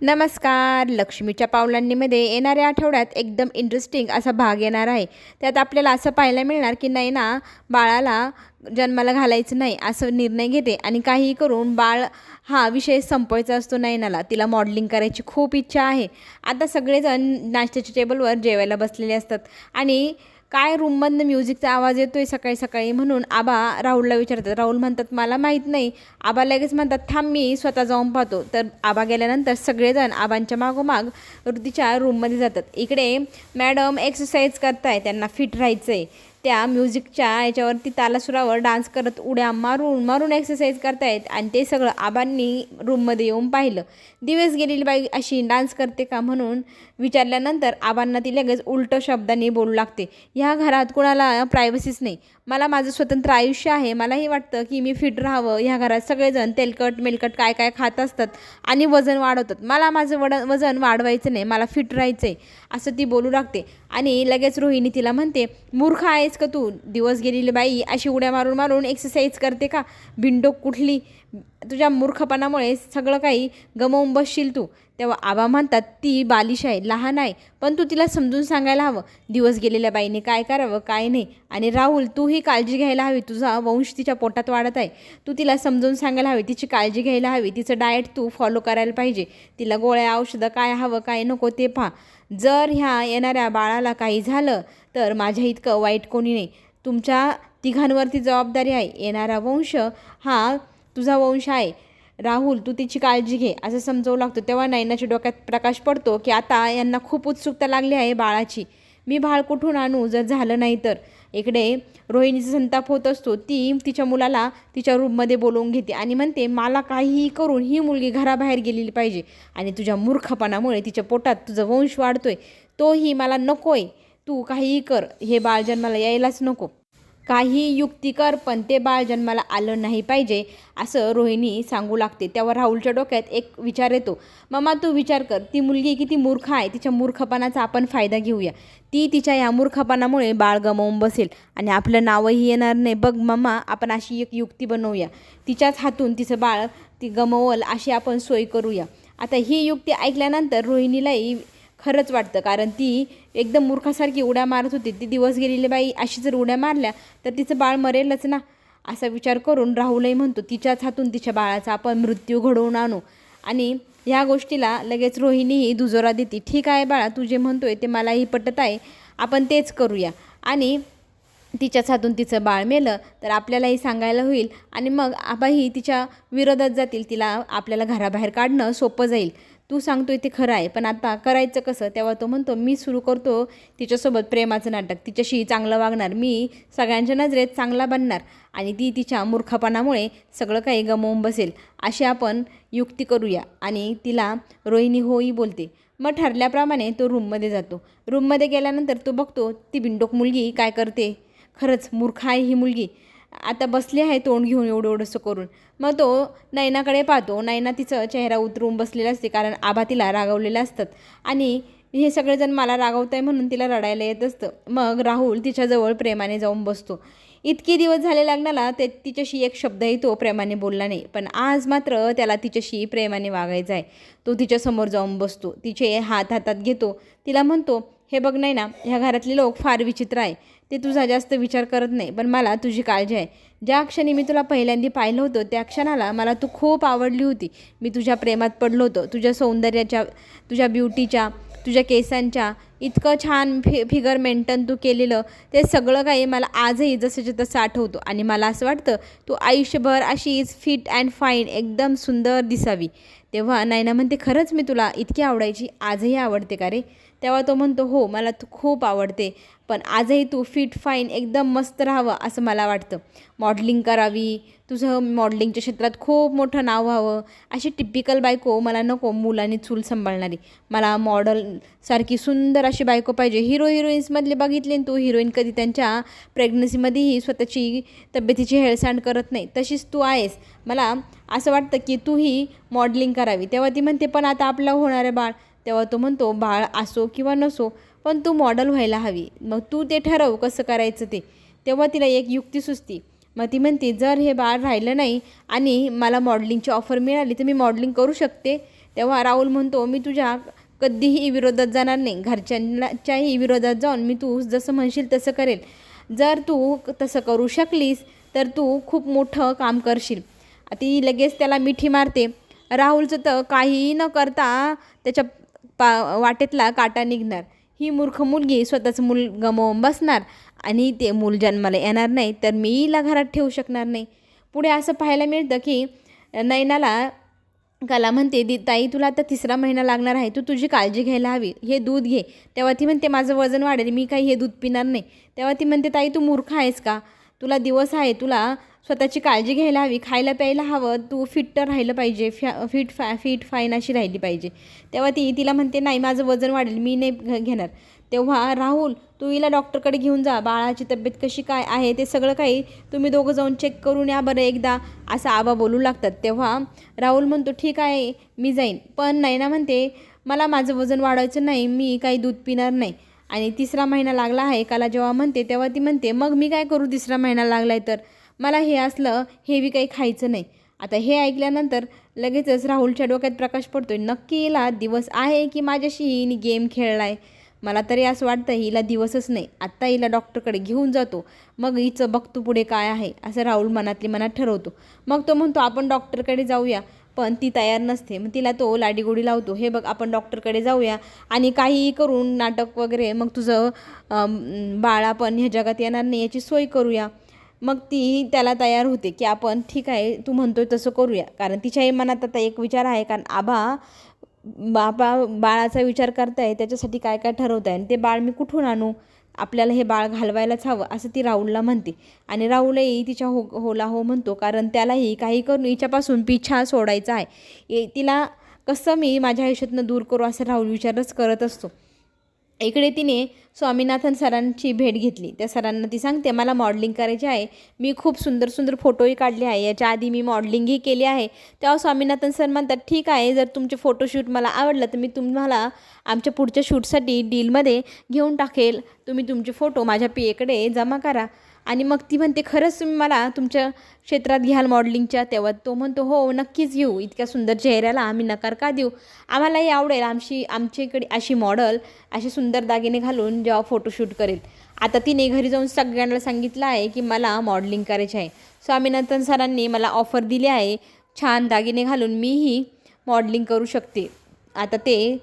नमस्कार लक्ष्मीच्या पावलांनीमध्ये येणाऱ्या आठवड्यात एकदम इंटरेस्टिंग असा भाग येणार आहे. त्यात आपल्याला असं पाहायला मिळणार की नैना बाळाला जन्माला घालायचं नाही असं निर्णय घेते आणि काहीही करून बाळ हा विषय संपवायचा असतो नयनाला तिला मॉडेलिंग करायची खूप इच्छा आहे. आता सगळेजण नाश्त्याच्या टेबलवर जेवायला बसलेले असतात आणि काय रूममधनं म्युझिकचा आवाज येतोय सकाळी सकाळी म्हणून आबा राहुलला विचारतात. राहुल म्हणतात मला माहीत नाही. आबा लगेच म्हणतात थांब मी स्वतः जाऊन पाहतो. तर आबा गेल्यानंतर सगळेजण आबांच्या मागोमाग तिच्या रूममध्ये जातात. इकडे मॅडम एक्सरसाइज करताय त्यांना फिट राहायचं आहे त्या म्युझिकच्या याच्यावरती तालासुरावर डान्स करत उड्या मारून मारून एक्सरसाइज करतायत. आणि ते सगळं आबांनी रूममध्ये येऊन पाहिलं. दिवस गेलेली बाई अशी डान्स करते का म्हणून विचारल्यानंतर आबांना ती लगेच उलटं शब्दांनी बोलू लागते. ह्या घरात कुणाला प्रायव्हसीच नाही. मला माझं स्वतंत्र आयुष्य आहे. मलाही वाटतं की मी फिट राहावं. ह्या घरात सगळेजण तेलकट मेलकट काय काय खात असतात आणि वजन वाढवतात. मला माझं वड वजन वाढवायचं नाही. मला फिट राहायचं आहे असं ती बोलू लागते. आणि लगेच रोहिणी तिला म्हणते मूर्ख आहेस का तू? दिवस गेलेली बाई अशी उड्या मारून मारून एक्सरसाइज करते का? बिंडोक कुठली? तुझ्या मूर्खपणामुळे सगळं काही गमवून बसशील तू. तेव्हा आबा म्हणतात ती बालिश आहे लहान आहे पण तू तिला समजून सांगायला हवं. दिवस गेलेल्या बाईने काय करावं काय नाही. आणि राहुल तूही काळजी घ्यायला हवी. तुझा वंश तिच्या पोटात वाढत आहे. तू तिला समजून सांगायला हवी. तिची काळजी घ्यायला हवी. तिचं डाएट तू फॉलो करायला पाहिजे. तिला गोळ्या औषधं काय हवं काय नको ते पहा. जर ह्या येणाऱ्या बाळाला काही झालं तर माझ्या इतकं वाईट कोणी नाही. तुमच्या तिघांवरती जबाबदारी आहे. येणारा वंश हा तुझा वंश आहे. राहुल तू तिची काळजी घे असं समजावू लागतो. तेव्हा नैनाच्या डोक्यात प्रकाश पडतो की आता यांना खूप उत्सुकता लागली आहे बाळाची. मी बाळ कुठून आणू? जर झालं नाही तर. इकडे रोहिणीचा संताप होत असतो. ती तिच्या मुलाला तिच्या रूममध्ये बोलवून घेते आणि म्हणते मला काहीही करून ही मुलगी घराबाहेर गेलेली पाहिजे आणि तुझ्या मूर्खपणामुळे तिच्या पोटात तुझं वंश वाढतोय. तोही मला नको आहे तू काहीही कर. हे बाळ जन्माला यायलाच नको. काही युक्ती कर पण ते बाळ जन्माला आलं नाही पाहिजे असं रोहिणी सांगू लागते. तेव्हा राहुलच्या डोक्यात एक विचार येतो. मम्मा तू विचार कर. ती मुलगी किती मूर्ख आहे. तिच्या मूर्खपणाचा आपण फायदा घेऊया. ती तिच्या या मूर्खपणामुळे बाळ गमावून बसेल आणि आपलं नावही येणार नाही. बघ मम्मा आपण अशी एक युक्ती बनवूया. तिच्याच हातून तिचं बाळ ती गमवल अशी आपण सोय करूया. आता ही युक्ती ऐकल्यानंतर रोहिणीलाही खरंच वाटतं. कारण ती एकदम मूर्खासारखी उड्या मारत होती. ती दिवस गेलेली बाई अशी जर उड्या मारल्या तर तिचं बाळ मरेलच ना. असा विचार करून राहुलही म्हणतो तिच्याच हातून तिच्या बाळाचा आपण मृत्यू घडवून आणू. आणि ह्या गोष्टीला लगेच रोहिणीही दुजोरा देते. ठीक आहे बाळा तू जे म्हणतोय ते मलाही पटत आहे. आपण तेच करूया. आणि तिच्याच हातून तिचं बाळ मेलं तर आपल्यालाही सांगायला होईल. आणि मग आबाही तिच्या विरोधात जातील. तिला आपल्याला घराबाहेर काढणं सोपं जाईल. तू सांगतोय ते खरं आहे पण आता करायचं कसं? तेव्हा तो म्हणतो मी सुरू करतो तिच्यासोबत प्रेमाचं नाटक. तिच्याशी चांगलं वागणार. मी सगळ्यांच्या नजरेत चांगला बनणार आणि ती तिच्या मूर्खपणामुळे सगळं काही गमवून बसेल. अशी आपण युक्ती करूया आणि तिला रोहिणी होई बोलते. मग ठरल्याप्रमाणे तो रूममध्ये जातो. रूममध्ये गेल्यानंतर तो बघतो ती बिंडोक मुलगी काय करते? खरंच मूर्ख आहे ही मुलगी. आता बसली आहे तोंड घेऊन एवढं एवढंसं करून. मग तो नैनाकडे पाहतो. नैना तिचं चेहरा उतरून बसलेला असते कारण आभा तिला रागवलेला असतात. आणि हे सगळेजण मला रागवत आहे म्हणून तिला रडायला येत असतं. मग राहुल तिच्याजवळ प्रेमाने जाऊन बसतो. इतके दिवस झाले लग्नाला ते तिच्याशी एक शब्दही तो प्रेमाने बोलला नाही. पण आज मात्र त्याला तिच्याशी प्रेमाने वागायचं आहे. तो तिच्यासमोर जाऊन बसतो. तिचे हात हातात घेतो. तिला म्हणतो हे बघ नाही ना ह्या घरातले लोक फार विचित्र आहे. ते तुझा जास्त विचार करत नाही पण मला तुझी काळजी आहे. ज्या क्षणी मी तुला पहिल्यांदा पाहिलं होतं त्या क्षणाला मला तू खूप आवडली होती. मी तुझ्या प्रेमात पडलो होतो तुझ्या सौंदर्याच्या तुझ्या ब्युटीच्या तुझ्या केसांच्या इतकं छान फि फिगर मेंटेन तू केलेलं ते सगळं काही मला आजही जसंच्या तसं आठवतो आणि मला असं वाटतं तू आयुष्यभर अशीच फिट अँड फाईन एकदम सुंदर दिसावी. तेव्हा नायना म्हणते खरंच मी तुला इतकी आवडायची आजही आवडते का रे? तेव्हा तो म्हणतो हो मला तू खूप आवडते पण आजही तू फिट फाईन एकदम मस्त राहावं असं मला वाटतं. मॉडलिंग करावी तुझं मॉडलिंगच्या क्षेत्रात खूप मोठं नाव व्हावं. अशी टिपिकल बायको मला नको मुलांनी चूल सांभाळणारी. मला मॉडलसारखी सुंदर अशी बायको पाहिजे. हिरो हिरोईन्समधले बघितले तू हिरोईन कधी त्यांच्या प्रेग्नन्सीमध्येही स्वतःची तब्येतीची हेळसांड करत नाही. तशीच तू आहेस. मला असं वाटतं की तूही मॉडलिंग करावी. तेव्हा ती म्हणते पण आता आपलं होणारं बाळ. तेव्हा तो म्हणतो बाळ असो किंवा नसो पण तू मॉडल व्हायला हवी. मग तू ते ठरव कसं करायचं ते. तेव्हा तिला एक युक्ती सुचती. मग ती म्हणते जर हे बाळ राहिलं नाही आणि मला मॉडलिंगची ऑफर मिळाली तर मी मॉडलिंग करू शकते. तेव्हा राहुल म्हणतो मी तुझ्या कधीही विरोधात जाणार नाही. घरच्यांच्याही विरोधात जाऊन मी तू जसं म्हणशील तसं करेल. जर तू तसं करू शकलीस तर तू खूप मोठं काम करशील. ती लगेच त्याला मिठी मारते. राहुलचं तर काहीही न करता त्याच्या पा वाटेतला काटा निघणार. ही मूर्ख मुलगी स्वतःचं मूल गमावून बसणार आणि ते मूल जन्माला येणार नाही तर मी हिला घरात ठेवू शकणार नाही. पुढे असं पाहायला मिळतं की नैनाला कला म्हणते दी ताई तुला आता तिसरा महिना लागणार आहे तू तुझी काळजी घ्यायला हवी. हे दूध घे. तेव्हा ती म्हणते माझं वजन वाढेल मी काही हे दूध पिणार नाही. तेव्हा ती म्हणते ताई तू मूर्ख आहेस का? तुला दिवस आहे तुला स्वतःची काळजी घ्यायला हवी खायला प्यायला हवं तू फिट राहिलं पाहिजे फॅ फिट फा फिट फाईन अशी राहिली पाहिजे. तेव्हा ती तिला म्हणते नाही माझं वजन वाढेल मी नाही घ- घेणार. तेव्हा राहुल तू हिला डॉक्टरकडे घेऊन जा बाळाची तब्येत कशी काय आहे ते सगळं काही तुम्ही दोघं जाऊन चेक करून या बरं एकदा असं आबा बोलू लागतात. तेव्हा राहुल म्हणतो ठीक आहे मी जाईन. पण नैना म्हणते मला माझं वजन वाढवायचं नाही मी काही दूध पिणार नाही. आणि तिसरा महिना लागला आहे काला जेव्हा म्हणते तेव्हा ती म्हणते मग मी काय करू तिसरा महिना लागला आहे तर? मला हे असलं हेवी काही खायचं नाही. आता हे ऐकल्यानंतर लगेचच राहुलच्या डोक्यात प्रकाश पडतोय. नक्की हिला दिवस आहे की माझ्याशी हिने गेम खेळला आहे मला तरी असं वाटतं हिला दिवसच नाही. आत्ता हिला डॉक्टरकडे घेऊन जातो. मग हिचं बघतो पुढे काय आहे असं राहुल मनातली मनात ठरवतो. मग तो म्हणतो आपण डॉक्टरकडे जाऊया. पण ती तयार नसते. मग तिला तो लाडीगोडी लावतो. हे बघ आपण डॉक्टरकडे जाऊया आणि काहीही करून नाटक वगैरे मग तुझं बाळा पण ह्या जगात येणार नाही याची सोय करूया. मग ती त्याला तयार होते की आपण ठीक आहे तू म्हणतोय तसं करूया. कारण तिच्याही मनात आता एक विचार आहे कारण आबा बाबा बाळाचा विचार करताय त्याच्यासाठी काय काय ठरवत आहे आणि ते बाळ मी कुठून आणू? आपल्याला हे बाळ घालवायलाच हवं असं ती राहुलला म्हणते. आणि राहुलही तिच्या हो होला हो म्हणतो कारण त्यालाही काही करून हिच्यापासून पिछा सोडायचा आहे. ए- तिला कसं मी माझ्या आयुष्यातनं दूर करू असं राहुल विचारच करत असतो. इकडे तिने स्वामीनाथन सरांची भेट घेतली. त्या सरांना ती सांगते मला मॉडलिंग करायची आहे. मी खूप सुंदर सुंदर फोटोही काढले आहे. याच्या आधी मी मॉडलिंगही केली आहे. तेव्हा स्वामीनाथन सर म्हणतात ठीक आहे. जर तुमचे फोटोशूट मला आवडलं तर मी तुम्हाला आमच्या पुढच्या शूटसाठी डीलमध्ये घेऊन टाकेल. तुम्ही तुमचे फोटो माझ्या पी एकडे जमा करा. आणि मग ती म्हणते खरंच तुम्ही मला तुमच्या क्षेत्रात घ्याल मॉडेलिंगच्या तेव्हा तो म्हणतो हो नक्कीच घेऊ. इतक्या सुंदर चेहऱ्याला आम्ही नकार का देऊ? आम्हालाही आवडेल आमची आमच्याकडे अशी मॉडल असे सुंदर दागिने घालून जेव्हा फोटोशूट करेल. आता तिने घरी जाऊन सगळ्यांना सांगितलं आहे की मला मॉडेलिंग करायची आहे. स्वामीनाथन सरांनी मला ऑफर दिली आहे छान दागिने घालून मीही मॉडेलिंग करू शकते. आता ते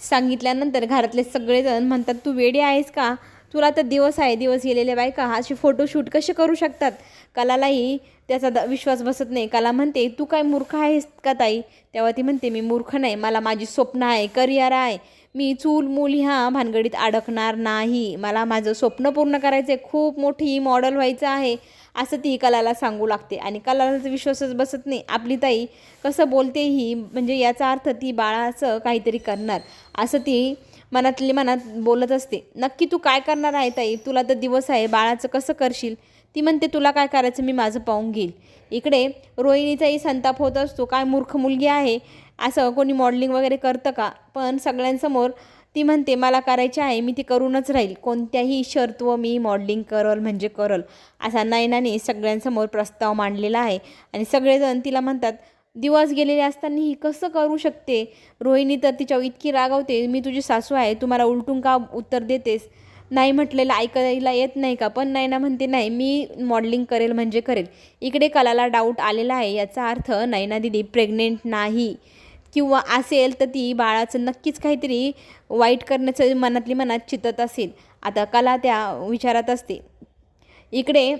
सांगितल्यानंतर घरातले सगळेजण म्हणतात तू वेडी आहेस का? तुला तर दिवस आहे दिवस गेलेले बायका असे फोटोशूट कसे करू शकतात? कलालाही त्याचा द विश्वास बसत नाही. कला म्हणते तू काय मूर्ख आहेस का ताई? तेव्हा ती म्हणते मी मूर्ख नाही. मला माझी स्वप्न आहे करिअर आहे. मी चूल मूल ह्या भानगडीत अडकणार नाही. मला माझं स्वप्न पूर्ण करायचं आहे खूप मोठी मॉडल व्हायचं आहे. असं ती कलाला सांगू लागते. आणि कलाला तर विश्वासच बसत नाही. आपली ताई कसं बोलते ही म्हणजे याचा अर्थ ती बाळाचं काहीतरी करणार. असं ती मनातली मनात बोलत असते. नक्की तू काय करणार आहे ताई? तुला तर दिवस आहे बाळाचं कसं करशील? ती म्हणते तुला काय करायचं? मी माझं पाहून घेईल. इकडे रोहिणीचाही संताप होत असतो. काय मूर्ख मुलगी आहे? असं कोणी मॉडेलिंग वगैरे करतं का? पण सगळ्यांसमोर ती म्हणते मला करायची आहे मी ती करूनच राहील. कोणत्याही शर्तवर मी मॉडेलिंग करल म्हणजे करल. असा नयनाने सगळ्यांसमोर प्रस्ताव मांडलेला आहे. आणि सगळेजण तिला म्हणतात दिवस गेलेले असताना ही कसं करू शकते? रोहिणी तर तिच्यावर इतकी रागावते मी तुझी सासू आहे तुम्हाला उलटून का उत्तर देतेस? नाही म्हटलेलं ऐकायला येत नाही का? पण नैना म्हणते नाही मी मॉडलिंग करेल म्हणजे करेल. इकडे कलाला डाऊट आलेला आहे याचा अर्थ नैना दिदी प्रेग्नेंट नाही किंवा असेल तर ती बाळाचं नक्कीच काहीतरी वाईट करण्याचं मनातली मनात चितत असेल. आता कला त्या विचारात असते. इकडे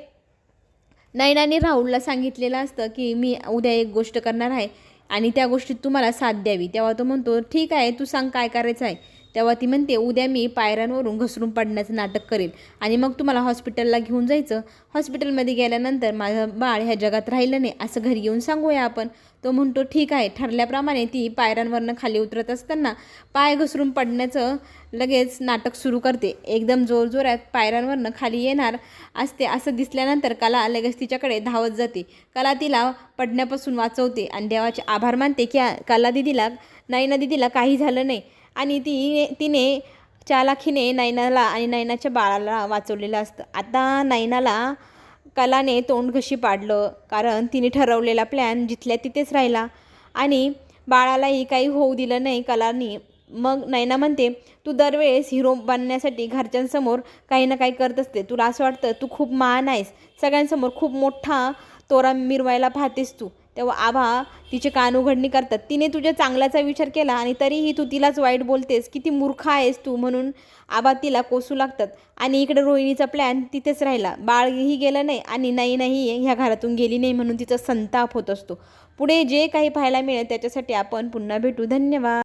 नैनाने राहुलला सांगितलेलं असतं की मी उद्या एक गोष्ट करणार आहे आणि त्या गोष्टीत तुम्हाला साथ द्यावी. तेव्हा तो म्हणतो ठीक आहे तू सांग काय करायचं आहे. तेव्हा ती म्हणते उद्या मी पायऱ्यांवरून घसरून पडण्याचं नाटक करेल आणि मग तुम्हाला हॉस्पिटलला घेऊन जायचं. हॉस्पिटलमध्ये गेल्यानंतर माझं बाळ ह्या जगात राहिलं नाही असं घरी येऊन सांगूया आपण. तो म्हणतो ठीक आहे. ठरल्याप्रमाणे ती पायऱ्यांवरनं खाली उतरत असताना पाय घसरून पडण्याचं लगेच नाटक सुरू करते. एकदम जोरजोरात पायऱ्यांवरनं खाली येणार असते असं दिसल्यानंतर कला लगेच तिच्याकडे धावत जाते. कला तिला पडण्यापासून वाचवते आणि देवाचे आभार मानते की कला दिदीला नैना दिदीला काही झालं नाही. आणि ती तिने चालाखीने नैनाला आणि नैनाच्या बाळाला वाचवलेलं असतं. आता नैनाला कलाने तोंड घशी पाडलं कारण तिने ठरवलेला प्लॅन जिथल्या तिथेच राहिला. आणि बाळालाही काही होऊ दिलं नाही कलानी. मग नैना म्हणते तू दरवेळेस हिरो बनण्यासाठी घरच्यांसमोर काही ना काही करत असते. तुला असं वाटतं तू खूप महान आहेस. सगळ्यांसमोर खूप मोठा तोरा मिरवायला पाहतेस तू. तेव्हा आभा तिचे कान उघडणी करतात. तिने तुझ्या चांगल्याचा विचार केला आणि तरीही तू तिलाच वाईट बोलतेस. किती मूर्ख आहेस तू म्हणून आबा तिला कोसू लागतात. आणि इकडे रोहिणीचा प्लॅन तिथेच राहिला. बाळही गेलं नाही आणि नाही नाही ह्या घरातून गेली नाही म्हणून तिचा संताप होत असतो. पुढे जे काही पाहायला मिळेल त्याच्यासाठी आपण पुन्हा भेटू. धन्यवाद.